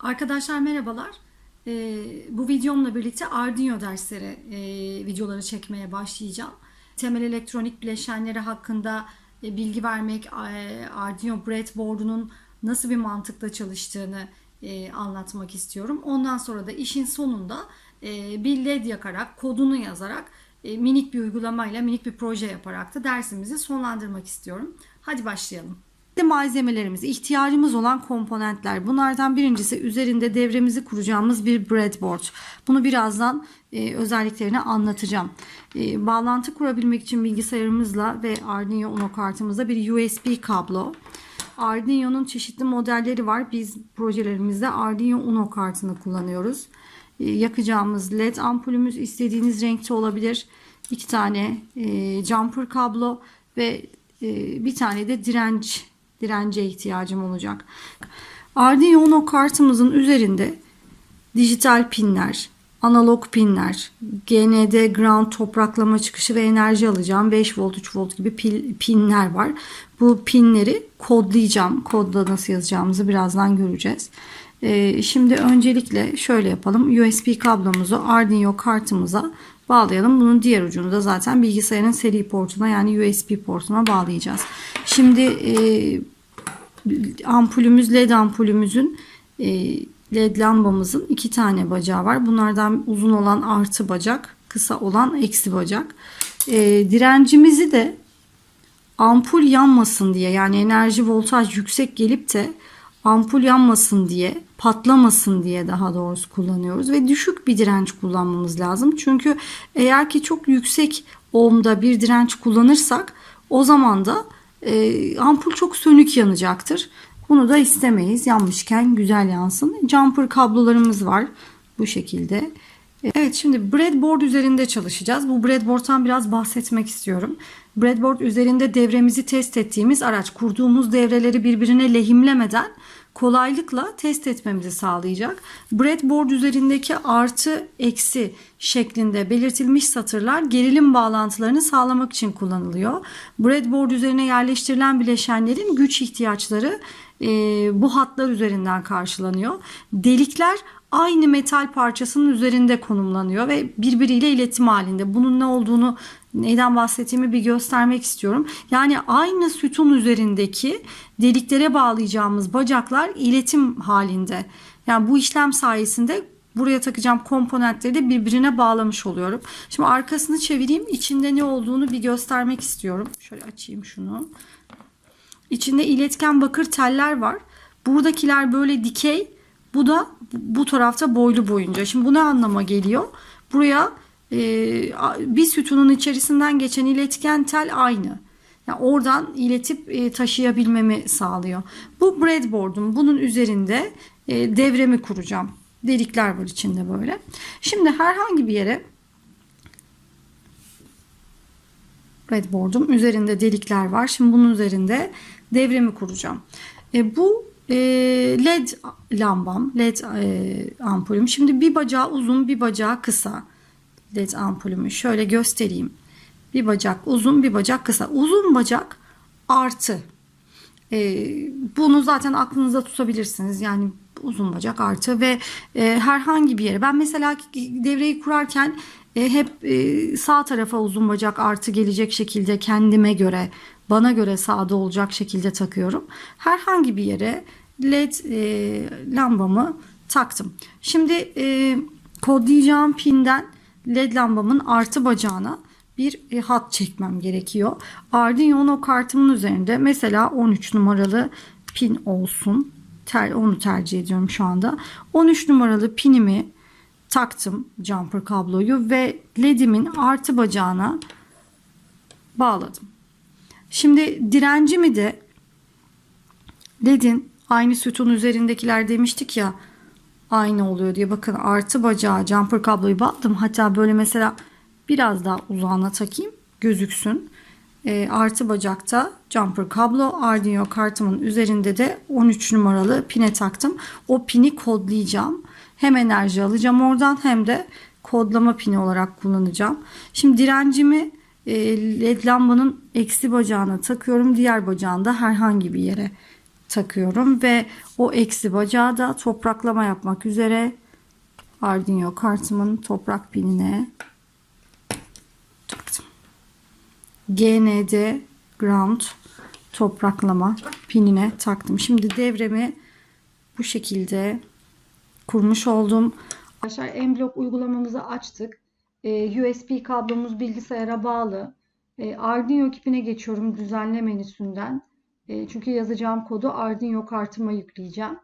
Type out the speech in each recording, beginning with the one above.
Arkadaşlar merhabalar. Ee, bu videomla birlikte Arduino dersleri e, videoları çekmeye başlayacağım. Temel elektronik bileşenleri hakkında e, bilgi vermek, e, Arduino breadboard'unun nasıl bir mantıkla çalıştığını e, anlatmak istiyorum. Ondan sonra da işin sonunda e, bir led yakarak, kodunu yazarak minik bir uygulamayla, minik bir proje yaparak da dersimizi sonlandırmak istiyorum. Hadi başlayalım. Malzemelerimiz, ihtiyacımız olan komponentler. Bunlardan birincisi üzerinde devremizi kuracağımız bir breadboard. Bunu birazdan e, özelliklerini anlatacağım. E, bağlantı kurabilmek için bilgisayarımızla ve Arduino Uno kartımızda bir USB kablo. Arduino'nun çeşitli modelleri var. Biz projelerimizde Arduino Uno kartını kullanıyoruz. E, yakacağımız led ampulümüz istediğiniz renkte olabilir. İki tane e, jumper kablo ve e, bir tane de direnç dirence ihtiyacım olacak. Arduino Uno kartımızın üzerinde dijital pinler, analog pinler, GND ground topraklama çıkışı ve enerji alacağım 5 volt 3 volt gibi pil, pinler var. Bu pinleri kodlayacağım. Kodda nasıl yazacağımızı birazdan göreceğiz. Ee, şimdi öncelikle şöyle yapalım. USB kablomuzu Arduino kartımıza bağlayalım. Bunun diğer ucunu da zaten bilgisayarın seri portuna yani USB portuna bağlayacağız. Şimdi e, ampulümüz led ampulümüzün e, led lambamızın iki tane bacağı var. Bunlardan uzun olan artı bacak, kısa olan eksi bacak. E, direncimizi de ampul yanmasın diye yani enerji voltaj yüksek gelip de ampul yanmasın diye patlamasın diye daha doğrusu kullanıyoruz ve düşük bir direnç kullanmamız lazım. Çünkü eğer ki çok yüksek ohmda bir direnç kullanırsak o zaman da e, ampul çok sönük yanacaktır. Bunu da istemeyiz. Yanmışken güzel yansın. Jumper kablolarımız var bu şekilde. Evet şimdi breadboard üzerinde çalışacağız. Bu breadboard'tan biraz bahsetmek istiyorum. Breadboard üzerinde devremizi test ettiğimiz araç kurduğumuz devreleri birbirine lehimlemeden kolaylıkla test etmemizi sağlayacak. Breadboard üzerindeki artı eksi şeklinde belirtilmiş satırlar gerilim bağlantılarını sağlamak için kullanılıyor. Breadboard üzerine yerleştirilen bileşenlerin güç ihtiyaçları e, bu hatlar üzerinden karşılanıyor. Delikler aynı metal parçasının üzerinde konumlanıyor ve birbiriyle iletim halinde. Bunun ne olduğunu neyden bahsettiğimi bir göstermek istiyorum. Yani aynı sütun üzerindeki deliklere bağlayacağımız bacaklar iletim halinde. Yani bu işlem sayesinde buraya takacağım komponentleri de birbirine bağlamış oluyorum. Şimdi arkasını çevireyim. İçinde ne olduğunu bir göstermek istiyorum. Şöyle açayım şunu. İçinde iletken bakır teller var. Buradakiler böyle dikey. Bu da bu tarafta boylu boyunca. Şimdi bu ne anlama geliyor? Buraya bir sütunun içerisinden geçen iletken tel aynı. Yani oradan iletip e, taşıyabilmemi sağlıyor. Bu breadboard'um. Bunun üzerinde e, devremi kuracağım. Delikler var içinde böyle. Şimdi herhangi bir yere breadboard'um üzerinde delikler var. Şimdi bunun üzerinde devremi kuracağım. E, bu led lambam, led e, ampulüm. Şimdi bir bacağı uzun, bir bacağı kısa. Led ampulümü şöyle göstereyim. Bir bacak uzun, bir bacak kısa. Uzun bacak artı. E, bunu zaten aklınızda tutabilirsiniz. Yani uzun bacak artı ve e, herhangi bir yere. Ben mesela devreyi kurarken e, hep e, sağ tarafa uzun bacak artı gelecek şekilde kendime göre bana göre sağda olacak şekilde takıyorum. Herhangi bir yere led e, lambamı taktım. Şimdi e, kodlayacağım pinden led lambamın artı bacağına bir e, hat çekmem gerekiyor. Arduino kartımın üzerinde mesela 13 numaralı pin olsun. Ter, onu tercih ediyorum şu anda. 13 numaralı pinimi taktım jumper kabloyu ve ledimin artı bacağına bağladım. Şimdi direncimi de ledin aynı sütun üzerindekiler demiştik ya aynı oluyor diye bakın artı bacağı jumper kabloyu bağladım. Hatta böyle mesela biraz daha uzağına takayım gözüksün. E, artı bacakta jumper kablo Arduino kartımın üzerinde de 13 numaralı pine taktım. O pini kodlayacağım. Hem enerji alacağım oradan hem de kodlama pini olarak kullanacağım. Şimdi direncimi e, led lambanın eksi bacağına takıyorum. Diğer bacağını da herhangi bir yere takıyorum ve o eksi bacağı da topraklama yapmak üzere Arduino kartımın toprak pinine taktım. GND ground topraklama pinine taktım. Şimdi devremi bu şekilde kurmuş oldum. Arkadaşlar M-Block uygulamamızı açtık. Ee, USB kablomuz bilgisayara bağlı. Ee, Arduino kipine geçiyorum düzenle menüsünden. Ee, çünkü yazacağım kodu Arduino kartıma yükleyeceğim.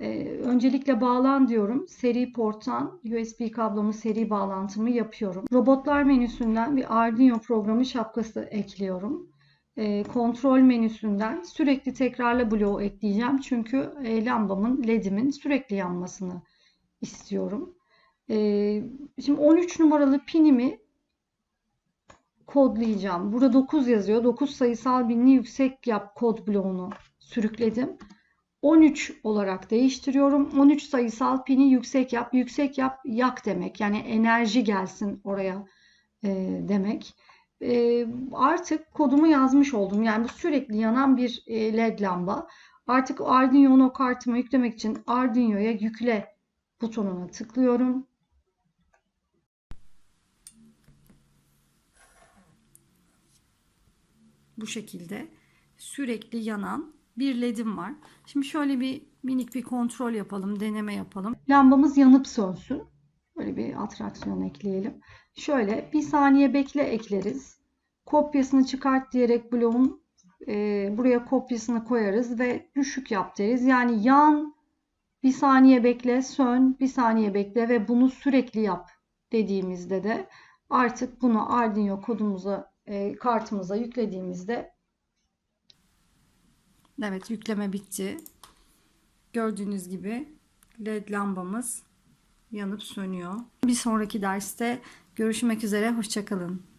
Ee, öncelikle bağlan diyorum. Seri porttan USB kablomu seri bağlantımı yapıyorum. Robotlar menüsünden bir Arduino programı şapkası ekliyorum. Ee, kontrol menüsünden sürekli tekrarla bloğu ekleyeceğim. Çünkü e, lambamın ledimin sürekli yanmasını istiyorum. Şimdi 13 numaralı pinimi kodlayacağım. Burada 9 yazıyor. 9 sayısal binli yüksek yap kod bloğunu sürükledim. 13 olarak değiştiriyorum. 13 sayısal pini yüksek yap. Yüksek yap yak demek. Yani enerji gelsin oraya e, demek. E, artık kodumu yazmış oldum. Yani bu sürekli yanan bir e, led lamba. Artık Arduino kartıma yüklemek için Arduino'ya yükle butonuna tıklıyorum. Bu şekilde sürekli yanan bir ledim var. Şimdi şöyle bir minik bir kontrol yapalım, deneme yapalım. Lambamız yanıp sönsün. Böyle bir atraksiyon ekleyelim. Şöyle bir saniye bekle ekleriz. Kopyasını çıkart diyerek bloğun e, buraya kopyasını koyarız ve düşük yap deriz. Yani yan bir saniye bekle, sön, bir saniye bekle ve bunu sürekli yap dediğimizde de artık bunu Arduino kodumuza, e, kartımıza yüklediğimizde Evet yükleme bitti. Gördüğünüz gibi led lambamız yanıp sönüyor. Bir sonraki derste görüşmek üzere. Hoşçakalın.